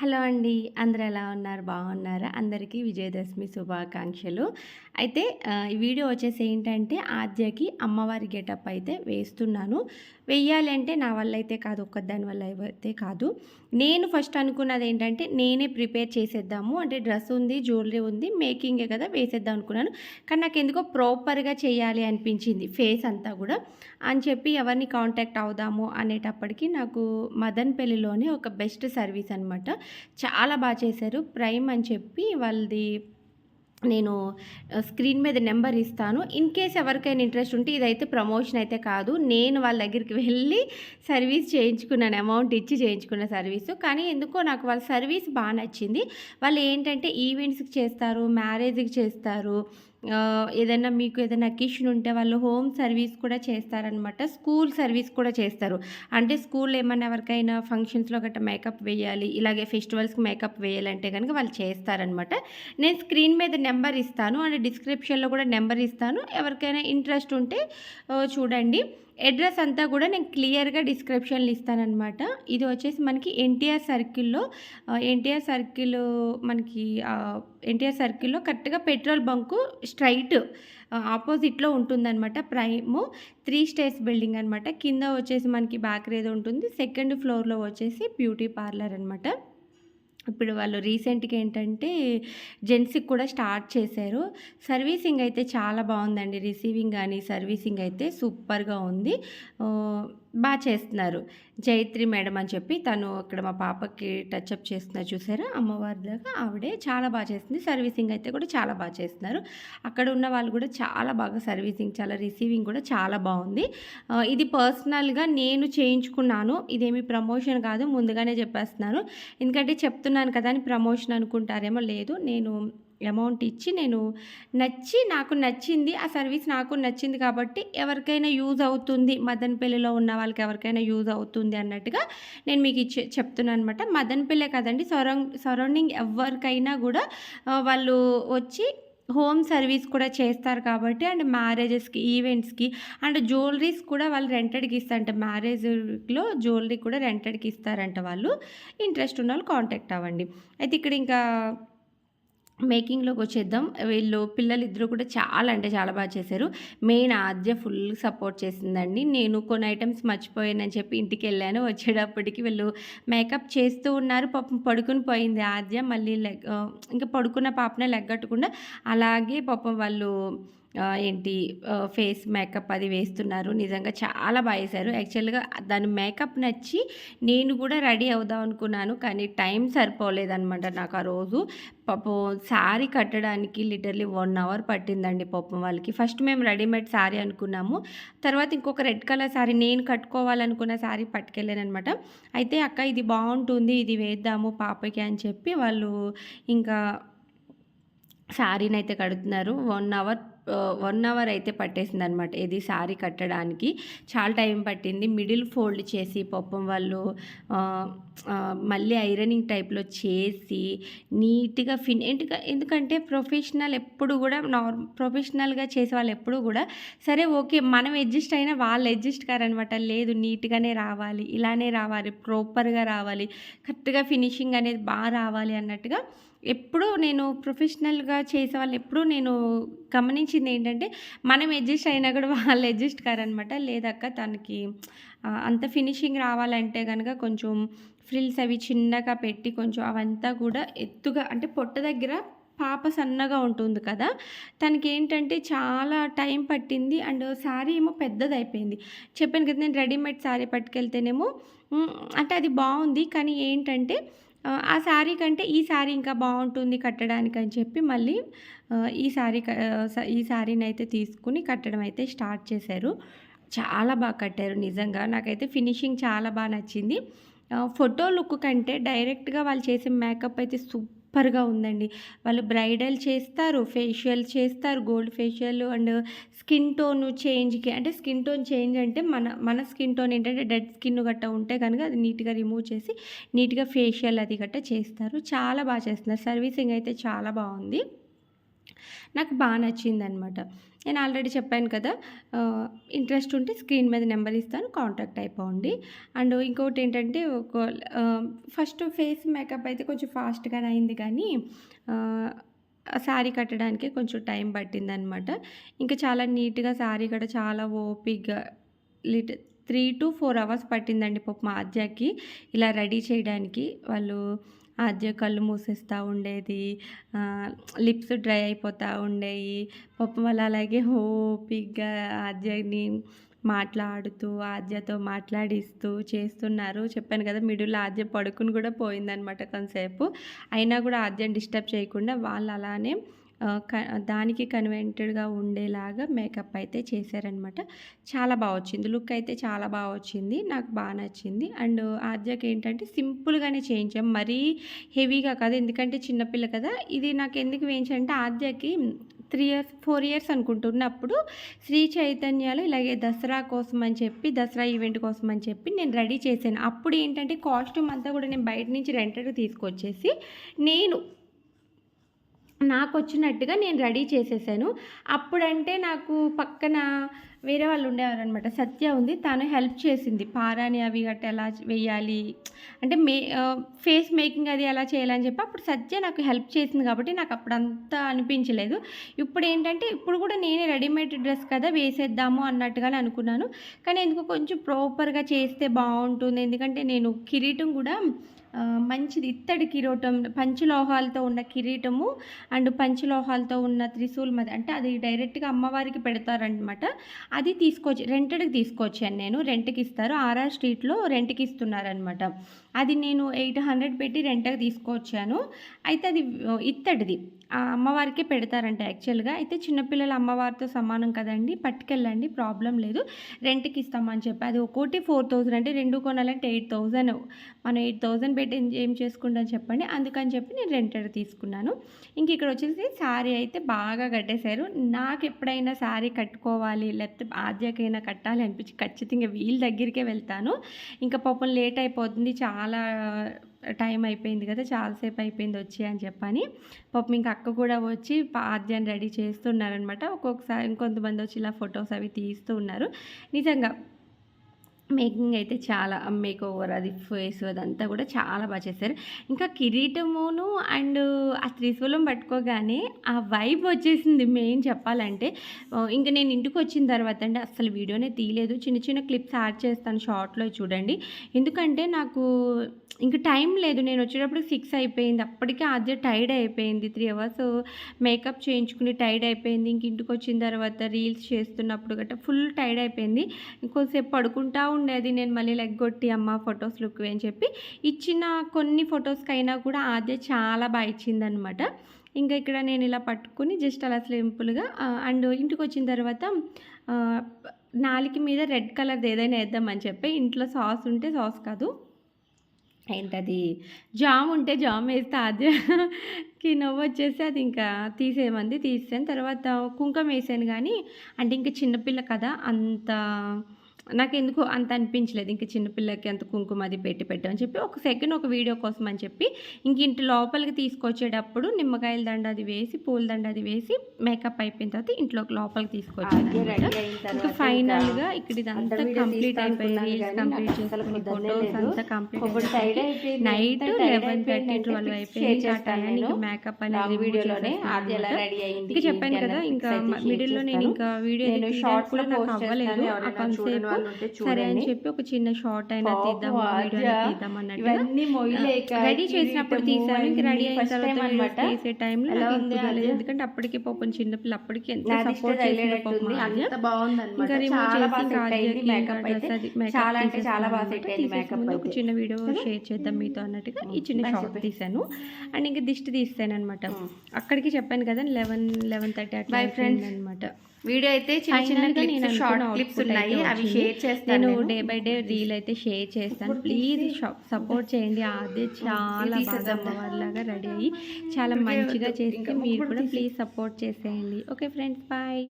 Hello అండి. అందరూ ఎలా ఉన్నారు? బాగున్నారా? అందరికీ విజయదశమి శుభాకాంక్షలు. అయితే ఈ వీడియో వచ్చేసి ఏంటంటే ఆద్యకి అమ్మవారి గెటప్ అయితే వేస్తున్నాను. వెయ్యాలి అంటే నా వల్ల అయితే కాదు ఒక్కదాని వల్ల అయితే కాదు. నేను ఫస్ట్ అనుకున్నది ఏంటంటే నేనే ప్రిపేర్ చేసేద్దాము. అంటే డ్రెస్ ఉంది జ్యువెలరీ ఉంది మేకింగే కదా వేసేద్దాం అనుకున్నాను. కానీ నాకు ఎందుకో ప్రాపర్గా చేయాలి అనిపించింది ఫేస్ అంతా కూడా. అని చెప్పి ఎవరిని కాంటాక్ట్ అవుదాము అనేటప్పటికి నాకు మదన్పల్లిలోనే ఒక బెస్ట్ సర్వీస్ అనమాట చాలా బాగా చేశారు ప్రైమ్ అని చెప్పి వాళ్ళది నేను స్క్రీన్ మీద నెంబర్ ఇస్తాను. ఇన్ కేస్ ఎవరికైనా ఇంట్రెస్ట్ ఉంటే ఇదైతే ప్రమోషన్ అయితే కాదు. నేను వాళ్ళ దగ్గరికి వెళ్ళి సర్వీస్ చేయించుకున్నాను. అమౌంట్ ఇచ్చి చేయించుకున్న సర్వీస్ కానీ ఎందుకో నాకు వాళ్ళ సర్వీస్ బాగా నచ్చింది. వాళ్ళు ఏంటంటే ఈవెంట్స్కి చేస్తారు మ్యారేజ్కి చేస్తారు ఏదైనా మీకు ఏదైనా అకేషన్ ఉంటే వాళ్ళు హోమ్ సర్వీస్ కూడా చేస్తారనమాట. స్కూల్ సర్వీస్ కూడా చేస్తారు. అంటే స్కూల్లో ఏమైనా ఎవరికైనా ఫంక్షన్స్లో గట్రా మేకప్ వేయాలి ఇలాగే ఫెస్టివల్స్కి మేకప్ వేయాలంటే కనుక వాళ్ళు చేస్తారనమాట. నేను స్క్రీన్ మీద నెంబర్ ఇస్తాను. అండ్ డిస్క్రిప్షన్లో కూడా నెంబర్ ఇస్తాను. ఎవరికైనా ఇంట్రెస్ట్ ఉంటే చూడండి. అడ్రస్ అంతా కూడా నేను క్లియర్గా డిస్క్రిప్షన్లు ఇస్తానమాట ఇది వచ్చేసి మనకి ఎన్టీఆర్ సర్కిల్లో ఎన్టీఆర్ సర్కిల్ మనకి ఎన్టీఆర్ సర్కిల్లో కరెక్ట్గా పెట్రోల్ బంకు స్ట్రైట్ ఆపోజిట్లో ఉంటుందన్నమాట. ప్రైము త్రీ స్టేర్స్ బిల్డింగ్ అనమాట కింద వచ్చేసి మనకి బ్యాకరీ ఏదో ఉంటుంది. సెకండ్ ఫ్లోర్లో వచ్చేసి బ్యూటీ పార్లర్ అనమాట ఇప్పుడు వాళ్ళు రీసెంట్గా ఏంటంటే జెంట్స్కి కూడా స్టార్ట్ చేశారు. సర్వీసింగ్ అయితే చాలా బాగుందండి. రిసీవింగ్ కానీ సర్వీసింగ్ అయితే సూపర్గా ఉంది. బాగా చేస్తున్నారు. జైత్రి మేడం అని చెప్పి తను ఇక్కడ మా పాపకి టచ్అప్ చేస్తున్నారు చూసారా? అమ్మవారి దాకా ఆవిడే చాలా బాగా చేస్తుంది. సర్వీసింగ్ అయితే కూడా చాలా బాగా చేస్తున్నారు. అక్కడ ఉన్న వాళ్ళు కూడా చాలా బాగా సర్వీసింగ్ చాలా రిసీవింగ్ కూడా చాలా బాగుంది. ఇది పర్సనల్గా నేను చేయించుకున్నాను. ఇదేమి ప్రమోషన్ కాదు ముందుగానే చెప్పేస్తున్నాను. ఎందుకంటే చెప్తున్నాను కదా అని ప్రమోషన్ అనుకుంటారేమో లేదు. నేను అమౌంట్ ఇచ్చి నేను నచ్చి నాకు నచ్చింది ఆ సర్వీస్ నాకు నచ్చింది కాబట్టి ఎవరికైనా యూజ్ అవుతుంది. మదనపల్లిలో ఉన్న వాళ్ళకి ఎవరికైనా యూజ్ అవుతుంది అన్నట్టుగా నేను మీకు ఇచ్చే చెప్తున్నాను అనమాట మదనపల్లె కదండి సరౌండ్ సరౌండింగ్ ఎవరికైనా కూడా వాళ్ళు వచ్చి హోమ్ సర్వీస్ కూడా చేస్తారు కాబట్టి అండ్ మ్యారేజెస్కి ఈవెంట్స్కి అండ్ జ్యువెలరీస్ కూడా వాళ్ళు రెంటెడ్కి ఇస్తారంట. మ్యారేజ్లో జ్యువెలరీ కూడా రెంటెడ్కి ఇస్తారంట వాళ్ళు. ఇంట్రెస్ట్ ఉన్న వాళ్ళు కాంటాక్ట్ అవ్వండి. అయితే ఇక్కడ ఇంకా మేకింగ్లోకి వచ్చేద్దాం. వీళ్ళు పిల్లలు ఇద్దరు కూడా చాలా అంటే చాలా బాగా చేశారు. మెయిన్ ఆద్య ఫుల్ సపోర్ట్ చేసిందండి. నేను కొన్ని ఐటమ్స్ మర్చిపోయానని చెప్పి ఇంటికి వెళ్ళాను వచ్చేటప్పటికి వీళ్ళు మేకప్ చేస్తూ ఉన్నారు. పాపం పడుకుని పోయింది ఆద్య. మళ్ళీ లెగ్ ఇంకా పడుకున్న పాపనే లెగ్గట్టకుండా అలాగే పాపం వాళ్ళు ఏంటి ఫేస్ మేకప్ అది వేస్తున్నారు. నిజంగా చాలా బాగా వేశారు. యాక్చువల్గా దాని మేకప్ నచ్చి నేను కూడా రెడీ అవుదాం అనుకున్నాను కానీ టైం సరిపోలేదనమాట నాకు ఆ రోజు. పాపం శారీ కట్టడానికి లిటర్లీ వన్ అవర్ పట్టిందండి పాపం వాళ్ళకి. ఫస్ట్ మేము రెడీమేడ్ శారీ అనుకున్నాము. తర్వాత ఇంకొక రెడ్ కలర్ శారీ నేను కట్టుకోవాలనుకున్న శారీ పట్టుకెళ్ళానమాట అనమాట అయితే అక్క ఇది బాగుంటుంది ఇది వేద్దాము పాపకి అని చెప్పి వాళ్ళు ఇంకా శారీని అయితే కడుతున్నారు. వన్ అవర్ వన్ అవర్ అయితే పట్టేసింది అనమాట ఇది శారీ కట్టడానికి. చాలా టైం పట్టింది. మిడిల్ ఫోల్డ్ చేసి పాపం వాళ్ళు మళ్ళీ ఐరనింగ్ టైప్లో చేసి నీట్గా ఫిన్ ఎందుకంటే ప్రొఫెషనల్ ఎప్పుడు కూడా నార్ ప్రొఫెషనల్గా చేసే వాళ్ళు ఎప్పుడు కూడా సరే ఓకే మనం అడ్జస్ట్ అయినా వాళ్ళు అడ్జస్ట్ కారనమాట లేదు నీట్గానే రావాలి ఇలానే రావాలి ప్రాపర్గా రావాలి కరెక్ట్గా ఫినిషింగ్ అనేది బాగా రావాలి అన్నట్టుగా ఎప్పుడూ నేను ప్రొఫెషనల్గా చేసే వాళ్ళు ఎప్పుడూ నేను గమనించింది ఏంటంటే మనం అడ్జస్ట్ అయినా కూడా వాళ్ళు అడ్జస్ట్ కారనమాట. లేదక్క తనకి అంత ఫినిషింగ్ రావాలంటే కనుక కొంచెం ఫ్రిల్స్ అవి చిన్నగా పెట్టి కొంచెం అవంతా కూడా ఎత్తుగా అంటే పొట్ట దగ్గర పాప సన్నగా ఉంటుంది కదా తనకి ఏంటంటే చాలా టైం పట్టింది. అండ్ శారీ ఏమో పెద్దది అయిపోయింది చెప్పాను కదా నేను రెడీమేడ్ శారీ పట్టుకెళ్తేనేమో అంటే అది బాగుంది. కానీ ఏంటంటే ఆ, శారీ కంటే ఈ శారీ ఇంకా బాగుంటుంది కట్టడానికి అని చెప్పి మళ్ళీ ఈ శారీ ఈ శారీని అయితే తీసుకుని కట్టడం అయితే స్టార్ట్ చేశారు. చాలా బాగా కట్టారు నిజంగా. నాకైతే ఫినిషింగ్ చాలా బాగా నచ్చింది. ఫోటో లుక్ కంటే డైరెక్ట్గా వాళ్ళు చేసే మేకప్ అయితే సూపర్గా ఉందండి. వాళ్ళు బ్రైడల్ చేస్తారు ఫేషియల్ చేస్తారు gold facial and skin tone చేంజ్కి అంటే స్కిన్ టోన్ చేంజ్ అంటే మన మన స్కిన్ టోన్ ఏంటంటే డెడ్ స్కిన్ గట్ట ఉంటే కనుక అది నీట్గా రిమూవ్ చేసి నీట్గా ఫేషియల్ అది గట్ట చేస్తారు. చాలా బాగా చేస్తున్నారు. సర్వీసింగ్ అయితే చాలా బాగుంది. నాకు బాగా నచ్చింది అనమాట నేను ఆల్రెడీ చెప్పాను కదా ఇంట్రెస్ట్ ఉంటే స్క్రీన్ మీద నెంబర్ ఇస్తాను కాంటాక్ట్ అయిపోండి. అండ్ ఇంకోటి ఏంటంటే ఒక ఫస్ట్ ఫేస్ మేకప్ అయితే కొంచెం ఫాస్ట్గానే అయింది కానీ శారీ కట్టడానికి కొంచెం టైం పట్టిందనమాట ఇంకా చాలా నీట్గా శారీ కూడా చాలా ఓపిగ్గా లిట్ త్రీ టు ఫోర్ అవర్స్ పట్టిందండి పాపం ఆద్యకి ఇలా రెడీ చేయడానికి వాళ్ళు ఆద్య కళ్ళు మూసేస్తూ ఉండేది. లిప్స్ డ్రై అయిపోతూ ఉండేవి పాపం వాళ్ళు అలాగే ఓపిగ్గా ఆద్యని మాట్లాడుతూ ఆద్యతో మాట్లాడిస్తూ చేస్తున్నారు. చెప్పాను కదా మిడిల్లో ఆద్య పడుకుని కూడా పోయిందనమాట కొంతసేపు. అయినా కూడా ఆద్యని డిస్టర్బ్ చేయకుండా వాళ్ళు అలానే దానికి కన్వెంటెడ్గా ఉండేలాగా మేకప్ అయితే చేశారనమాట. చాలా బాగా వచ్చింది. లుక్ అయితే చాలా బాగా వచ్చింది. నాకు బాగా నచ్చింది. అండ్ ఆద్యకి ఏంటంటే సింపుల్గానే చేయించాం. మరీ హెవీగా కాదు. ఎందుకంటే చిన్నపిల్ల కదా. ఇది నాకు ఎందుకు వేయించాలంటే ఆద్యకి త్రీ ఇయర్స్ ఫోర్ ఇయర్స్ అనుకుంటున్నప్పుడు శ్రీ చైతన్యాలు ఇలాగే దసరా కోసం అని చెప్పి దసరా ఈవెంట్ కోసం అని చెప్పి నేను రెడీ చేశాను. అప్పుడు ఏంటంటే కాస్ట్యూమ్ అంతా కూడా నేను బయట నుంచి రెంటెడ్ తీసుకొచ్చేసి నేను నాకు వచ్చినట్టుగా నేను రెడీ చేసేసాను. అప్పుడంటే నాకు పక్కన వేరే వాళ్ళు ఉండేవారు అనమాట సత్య ఉంది తాను హెల్ప్ చేసింది. పారాని అవి గట్ట ఎలా వేయాలి? అంటే మే ఫేస్ మేకింగ్ అది ఎలా చేయాలని చెప్పి అప్పుడు సత్య నాకు హెల్ప్ చేసింది కాబట్టి నాకు అప్పుడు అంతా అనిపించలేదు. ఇప్పుడు ఏంటంటే ఇప్పుడు కూడా నేనే రెడీమేడ్ డ్రెస్ కదా వేసేద్దాము అన్నట్టుగానే అనుకున్నాను. కానీ ఎందుకు కొంచెం ప్రాపర్గా చేస్తే బాగుంటుంది. ఎందుకంటే నేను కిరీటం కూడా మంచిది. ఇత్తడి కిరీటం పంచలోహాలతో ఉన్న కిరీటము అండ్ పంచలోహాలతో ఉన్న త్రిశూల్ మధ్య అంటే అది డైరెక్ట్గా అమ్మవారికి పెడతారనమాట అది తీసుకొచ్చి రెంటెడ్కి తీసుకొచ్చాను నేను. రెంట్కి ఇస్తారు. ఆర్ఆర్ స్ట్రీట్లో రెంట్కి ఇస్తున్నారనమాట అది నేను ఎయిట్ హండ్రెడ్ పెట్టి రెంట్కి తీసుకొచ్చాను. అయితే అది ఇత్తడిది. ఆ అమ్మవారికే పెడతారంట యాక్చువల్గా. అయితే చిన్నపిల్లల అమ్మవారితో సమానం కదండి. పట్టుకెళ్ళండి ప్రాబ్లం లేదు. రెంట్కి ఇస్తామని చెప్పి. అది ఒక్కోటి ఫోర్ థౌజండ్ అంటే రెండు కొనాలంటే ఎయిట్ థౌజండ్ మనం ఎయిట్ థౌజండ్ పెట్టి ఏం- ఏం చేసుకుంటాం చెప్పండి. అందుకని చెప్పి నేను రెంటెడ్ తీసుకున్నాను. ఇంక ఇక్కడ వచ్చేసి శారీ అయితే బాగా కట్టేశారు. నాకు ఎప్పుడైనా శారీ కట్టుకోవాలి లేకపోతే ఆద్యకైనా కట్టాలి అనిపించి ఖచ్చితంగా వీళ్ళ దగ్గరికే వెళ్తాను. ఇంకా పాపం లేట్ అయిపోతుంది. చాలా చాలా టైం అయిపోయింది కదా చాలాసేపు అయిపోయింది వచ్చి అని చెప్పని. పాపం ఇంకా అక్క కూడా వచ్చి పాద్యాన్ని రెడీ చేస్తున్నారనమాట ఒక్కొక్కసారి ఇంకొంతమంది వచ్చి ఇలా ఫొటోస్ అవి తీస్తూ ఉన్నారు. నిజంగా మేకింగ్ అయితే చాలా మేక్ ఓవర్ అది ఫేస్ అదంతా కూడా చాలా బాగా చేశారు. ఇంకా కిరీటమును అండ్ ఆ త్రిశూలం పట్టుకోగానే ఆ వైబ్ వచ్చేసింది మెయిన్ చెప్పాలంటే. ఇంకా నేను ఇంటికి వచ్చిన తర్వాత అంటే అసలు వీడియోనే తీయలేదు. చిన్న చిన్న క్లిప్స్ యాడ్ చేస్తాను షార్ట్లో చూడండి. ఎందుకంటే నాకు ఇంక టైం లేదు. నేను వచ్చేటప్పుడు సిక్స్ అయిపోయింది. అప్పటికే ఆద్య టైర్డ్ అయిపోయింది త్రీ అవర్స్. మేకప్ చేయించుకుని టైర్డ్ అయిపోయింది. ఇంక ఇంటికి వచ్చిన తర్వాత రీల్స్ చేస్తున్నప్పుడు గట్రా ఫుల్ టైర్డ్ అయిపోయింది. ఇంకోసేపు పడుకుంటా ఉండేది. నేను మళ్ళీ లెగ్గొట్టి అమ్మ ఫొటోస్ లుక్ అని చెప్పి ఇచ్చిన కొన్ని ఫొటోస్కి అయినా కూడా ఆద్య చాలా బాగా ఇచ్చిందనమాట ఇంకా ఇక్కడ నేను ఇలా పట్టుకుని జస్ట్ అలా సింపుల్గా అండ్ ఇంటికి వచ్చిన తర్వాత నాలికి మీద రెడ్ కలర్ది ఏదైనా వేద్దామని చెప్పి ఇంట్లో సాస్ ఉంటే సాస్ కాదు. ఏంటది? జామ్ ఉంటే జామ్ వేస్తే అదేకి నవ్వు వచ్చేసి అది ఇంకా తీసేయమంది తీసాను తర్వాత కుంకుమ వేసాను కానీ అంటే ఇంకా చిన్నపిల్ల కదా అంత నాకు ఎందుకు అంత అనిపించలేదు ఇంక చిన్నపిల్లకి అంత కుంకుమ అది పెట్టి పెట్టామని చెప్పి ఒక సెకండ్ ఒక వీడియో కోసం అని చెప్పి ఇంక ఇంటి లోపలికి తీసుకొచ్చేటప్పుడు నిమ్మకాయల దండ అది వేసి పూల దండ అది వేసి మేకప్ అయిపోయిన తర్వాత ఇంట్లో లోపలికి తీసుకొచ్చాను. ఇంకా ఫైనల్గా ఇక్కడ ఇదంతా కంప్లీట్ అయిపోయింది రీల్స్ కంప్లీట్ చేసుకుని ఫొటోస్ అంతా complete night eleven thirty twelve అయిపోయింది ఆ టైంకి మేకప్ అనేది వీడియోలోనే ఇంకా చెప్పాను కదా ఇంకా fix అయితే మిడిల్లో share నేను. ఇంకా వీడియో షార్ట్స్ కూడా నాకు అవ్వలేదు ఆ సరే అని చెప్పి ఒక చిన్న షార్ట్ అయినా తీద్దాం తీద్దాం అన్నట్టుగా ఇవన్నీ మొయ్యలేక రెడీ చేసినప్పుడు తీసాను ఇంక రెడీ అయిన తర్వాత అనమాట తీసే టైంలో? ఎందుకంటే అప్పటికే పాపం చిన్నపిల్ల అప్పటికి ఎంత సపోర్ట్ చేసిందో పాపం ఆద్య. అంత బాగుంది ఇంకా అనమాట రిమూవ్ చాలా చేసి మేకప్ అయితే అంటే చాలా బాగా సెట్ అయింది. మేకప్ ఒక చిన్న వీడియో? షేర్ చేద్దాం మీతో అన్నట్టుగా ఈ చిన్న షార్ట్ చెప్పు. తీసాను అండ్ ఇంకా దిష్టి తీస్తాను అనమాట ఉమ్. అక్కడికి చెప్పాను కదా లెవెన్ లెవెన్ థర్టీ అట్లా Bye friends. అనమాట వీడియో అయితే చిన్న చిన్న క్లిప్స్ షార్ట్ క్లిప్స్ ఉన్నాయి అవి. షేర్ చేస్తాను నేను. డే బై డే రీల్ అయితే షేర్ చేస్తాను ప్లీజ్ సపోర్ట్ చేయండి అదే చాలా బాగా. అమ్మవారిలాగా రెడీ అయ్యి చాలా మంచిగా. చేస్తే మీరు కూడా ప్లీజ్ సపోర్ట్ చేసేయండి ఓకే ఫ్రెండ్స్ బాయ్